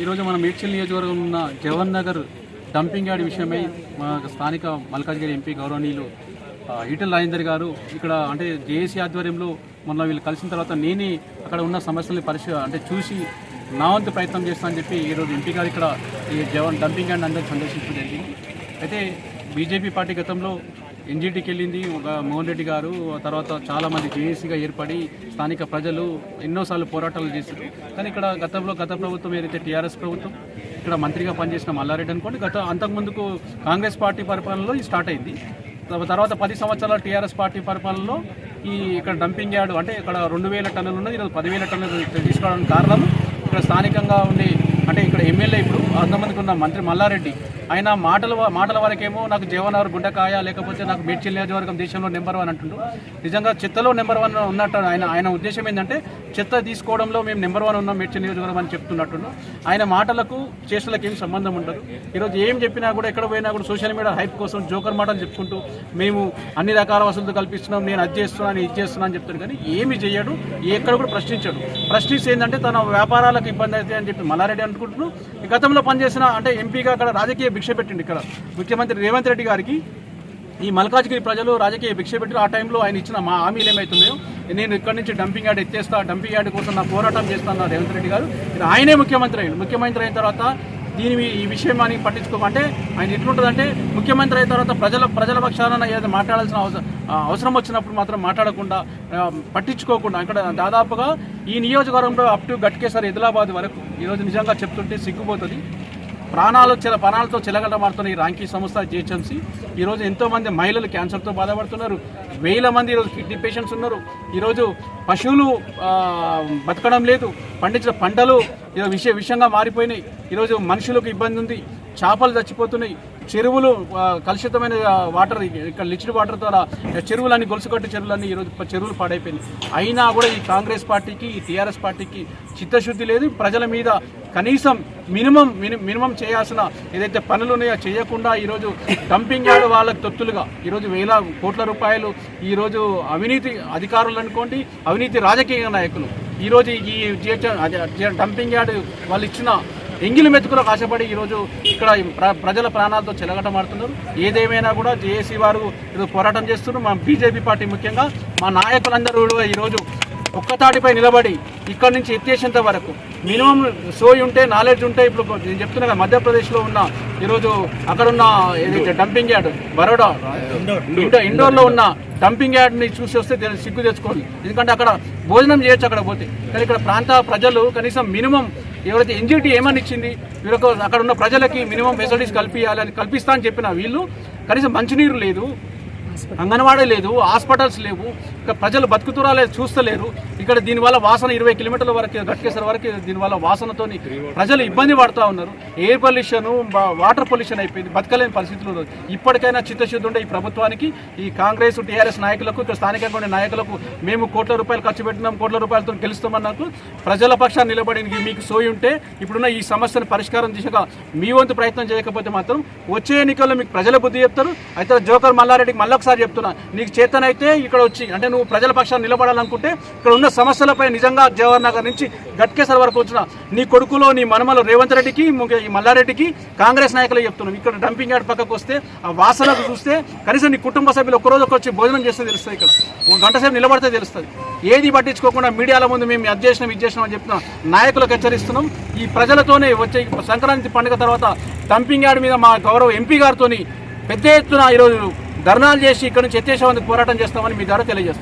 ఈరోజు మన మేడ్చల్ నియోజకవర్గం ఉన్న జవహర్ నగర్ డంపింగ్ యార్డ్ విషయమై మా స్థానిక మల్కాజ్గిరి ఎంపీ గౌరవనీయులు ఆ, ఈటల రాజేందర్ గారు ఇక్కడ అంటే జేఏసీ ఆధ్వర్యంలో మొన్న వీళ్ళు కలిసిన తర్వాత నేనే అక్కడ ఉన్న సమస్యల్ని పరిశీ అంటే చూసి నా వంతు ప్రయత్నం చేస్తానని చెప్పి ఈరోజు ఎంపీ గారు ఇక్కడ ఈ జవన్ డంపింగ్ యార్డ్ అందరూ సందర్శించడం జరిగింది. అయితే బీజేపీ పార్టీ గతంలో ఎన్జిటికి వెళ్ళింది. ఒక మోహన్ రెడ్డి గారు తర్వాత చాలామంది జేఏసీగా ఏర్పడి స్థానిక ప్రజలు ఎన్నోసార్లు పోరాటాలు చేశారు. కానీ ఇక్కడ గతంలో గత ప్రభుత్వం ఏదైతే టీఆర్ఎస్ ప్రభుత్వం ఇక్కడ మంత్రిగా పనిచేసిన మల్లారెడ్డి అనుకోండి గత అంతకుముందుకు కాంగ్రెస్ పార్టీ పరిపాలనలో ఇది స్టార్ట్ అయింది. తర్వాత పది సంవత్సరాల టీఆర్ఎస్ పార్టీ పరిపాలనలో ఈ ఇక్కడ డంపింగ్ యార్డ్ అంటే ఇక్కడ రెండు వేల టన్నులు ఉన్నది ఈరోజు పదివేల టన్నులు తీసుకోవడానికి కారణం. ఇక్కడ స్థానికంగా ఉండే అంటే ఇక్కడ ఎమ్మెల్యే ఇప్పుడు అంతమందికి ఉన్న మంత్రి మల్లారెడ్డి ఆయన మాటల మాటల వరకేమో నాకు జీవనగర్ గుండెకాయ లేకపోతే నాకు మేడ్చిల్ నియోజకవర్గం దేశంలో నెంబర్ వన్ అంటుండు. నిజంగా చెత్తలో నెంబర్ వన్ ఉన్నట్టు ఆయన ఆయన ఉద్దేశం ఏంటంటే చెత్త తీసుకోవడంలో మేము నెంబర్ వన్ ఉన్నాం మేడ్చిల్ నియోజకవర్గం అని చెప్తున్నట్టు ఆయన మాటలకు చేష్టలకు ఏం సంబంధం ఉండదు. ఈరోజు ఏం చెప్పినా కూడా ఎక్కడ పోయినా కూడా సోషల్ మీడియా హైప్ కోసం జోకర్ మాటలు చెప్పుకుంటూ మేము అన్ని రకాల వసతులు కల్పిస్తున్నాం నేను అది చేస్తున్నాను ఇది చేస్తున్నాను అని చెప్తాను కానీ ఏమి చేయడు ఎక్కడ కూడా ప్రశ్నించాడు. ప్రశ్నిస్తే ఏంటంటే తన వ్యాపారాలకు ఇబ్బంది అవుతాయి అని చెప్పి మల్లారెడ్డి అనుకుంటున్నాను ఈ గతంలో పనిచేసిన అంటే ఎంపీగా అక్కడ రాజకీయ భిక్ష పెట్టిండు ఇక్కడ. ముఖ్యమంత్రి రేవంత్ రెడ్డి గారికి ఈ మల్కాజ్గిరి ప్రజలు రాజకీయ భిక్ష పెట్టారు. ఆ టైంలో ఆయన ఇచ్చిన మా హామీలు ఏమవుతున్నాయో నేను ఇక్కడి నుంచి డంపింగ్ యార్డ్ ఎత్తేస్తా డంపింగ్ యార్డ్ కోసం నా పోరాటం చేస్తాను రేవంత్ రెడ్డి గారు. ఇది ఆయనే ముఖ్యమంత్రి అయ్యాడు. ముఖ్యమంత్రి అయిన తర్వాత దీని ఈ విషయం అని పట్టించుకోమంటే ఆయన ఎట్లుంటుందంటే ముఖ్యమంత్రి అయిన తర్వాత ప్రజల ప్రజల పక్షాన ఏదైనా మాట్లాడాల్సిన అవసరం అవసరం వచ్చినప్పుడు మాత్రం మాట్లాడకుండా పట్టించుకోకుండా ఇక్కడ దాదాపుగా ఈ నియోజకవర్గంలో అప్ టు గట్కేసర్ ఆదిలాబాద్ వరకు ఈరోజు నిజంగా చెప్తుంటే సిగ్గుపోతుంది. ప్రాణాలు చిల ప్రాణాలతో చెలగటమాడుతున్న ఈ రాంకీ సంస్థ జిహెచ్ఎంసీ. ఈరోజు ఎంతోమంది మహిళలు క్యాన్సర్తో బాధపడుతున్నారు. వేల మంది ఈరోజు కిడ్నీ పేషెంట్స్ ఉన్నారు. ఈరోజు పశువులు బతకడం లేదు. పండించిన పంటలు విష విషయ విషయంగా మారిపోయినాయి ఈరోజు మనుషులకు ఇబ్బంది ఉంది. చేపలు చచ్చిపోతున్నాయి. చెరువులు కలుషితమైన వాటర్ ఇక్కడ లిచ్డ్ వాటర్ ద్వారా చెరువులన్నీ గొలుసుకట్టు చెరువులన్నీ ఈరోజు చెరువులు పాడైపోయినాయి. అయినా కూడా ఈ కాంగ్రెస్ పార్టీకి ఈ టీఆర్ఎస్ పార్టీకి చిత్తశుద్ధి లేదు. ప్రజల మీద కనీసం మినిమం మిని- మినిమం చేయాల్సిన ఏదైతే పనులు ఉన్నాయో చేయకుండా ఈరోజు డంపింగ్ యార్డ్ వాళ్ళకి తొత్తులుగా ఈరోజు వేల కోట్ల రూపాయలు ఈరోజు అవినీతి అధికారులు అనుకోండి అవినీతి రాజకీయ నాయకులు. ఈరోజు ఈ అదే డంపింగ్ యార్డ్ వాళ్ళు ఇచ్చిన ఎంగిలి మెతుకులకు ఆశపడి ఈరోజు ఇక్కడ ప్ర- ప్రజల ప్రాణాలతో చెలగటమాడుతున్నారు. ఏదేమైనా కూడా జేఏసీ వారు ఈరోజు పోరాటం చేస్తున్నారు. మా బీజేపీ పార్టీ ముఖ్యంగా మా నాయకులందరూ కూడా ఈరోజు ఒక్కతాటిపై నిలబడి ఇక్కడ నుంచి ఎత్తేసేంత వరకు మినిమం సోయి ఉంటే నాలెడ్జ్ ఉంటే ఇప్పుడు నేను చెప్తున్నా కదా, మధ్యప్రదేశ్లో ఉన్న ఈరోజు అక్కడున్న ఏదైతే డంపింగ్ యార్డ్ బరోడా ఇండో ఇండోర్లో ఉన్న డంపింగ్ యార్డ్ని చూసి వస్తే సిగ్గు తెచ్చుకోవాలి ఎందుకంటే అక్కడ భోజనం చేయొచ్చు అక్కడ పోతే. కానీ ఇక్కడ ప్రాంత ప్రజలు కనీసం మినిమం ఎవరైతే ఎన్జిటి ఏమని ఇచ్చింది వీళ్ళకు అక్కడ ఉన్న ప్రజలకి మినిమం ఫెసిలిటీస్ కల్పించాలని కల్పిస్తా అని చెప్పిన వీళ్ళు కనీసం మంచినీరు లేదు. అంగన్వాడీ లేదు హాస్పిటల్స్ లేవు ప్రజలు బతుకుతురా లేదు చూస్తలేరు. ఇక్కడ దీనివల్ల వాసన ఇరవై కిలోమీటర్ల వరకు గట్కేసర్ వరకు దీనివల్ల వాసనతోని ప్రజలు ఇబ్బంది పడుతూ ఉన్నారు. ఎయిర్ పొల్యూషన్ వాటర్ పొల్యూషన్ అయిపోయింది బతకలేని పరిస్థితులు ఇప్పటికైనా చిత్తశుద్ధి ఉండే ఈ ప్రభుత్వానికి ఈ కాంగ్రెస్ టీఆర్ఎస్ నాయకులకు స్థానికంగా ఉండే నాయకులకు మేము కోట్ల రూపాయలు ఖర్చు పెట్టినాం కోట్ల రూపాయలతో గెలుస్తామన్నకు ప్రజల పక్షాన్ని నిలబడి మీకు సోయి ఉంటే ఇప్పుడున్న ఈ సమస్యను పరిష్కారం దిశగా మీ వంతు ప్రయత్నం చేయకపోతే మాత్రం వచ్చే ఎన్నికల్లో మీకు ప్రజల బుద్ధి చెప్తారు. అయితే జోకర్ మల్లారెడ్డికి మళ్ళీ ఒకసారి చెప్తున్నా నీకు చేతనైతే ఇక్కడ వచ్చి అంటే నువ్వు ప్రజల పక్షాన్ని నిలబడాలనుకుంటే ఇక్కడ ఉన్న సమస్యలపై నిజంగా జవహర్ నగర్ నుంచి గట్కేసర్ వరకు వచ్చిన నీ కొడుకులో నీ మనమలో రేవంత్ రెడ్డికి ఈ మల్లారెడ్డికి కాంగ్రెస్ నాయకులు చెప్తున్నాం ఇక్కడ డంపింగ్ యార్డ్ పక్కకు వస్తే ఆ వాసనకు చూస్తే కనీసం నీ కుటుంబ సభ్యులు ఒక్కరోజు వచ్చి భోజనం చేస్తే తెలుస్తుంది ఇక్కడ. ఒక గంట సేపు నిలబడితే తెలుస్తుంది. ఏది పట్టించుకోకుండా మీడియాల ముందు మేము అది చేసినాం ఇది చేసినాం అని చెప్తున్నాం నాయకులకు హెచ్చరిస్తున్నాం. ఈ ప్రజలతోనే వచ్చే సంక్రాంతి పండుగ తర్వాత డంపింగ్ యార్డ్ మీద మా గౌరవ ఎంపీ గారితోని పెద్ద ఎత్తున ఈరోజు ధర్నాలు చేసి ఇక్కడ నుంచి ఎత్తేసేందుకు పోరాటం చేస్తామని మీ ద్వారా తెలియజేస్తున్నాం.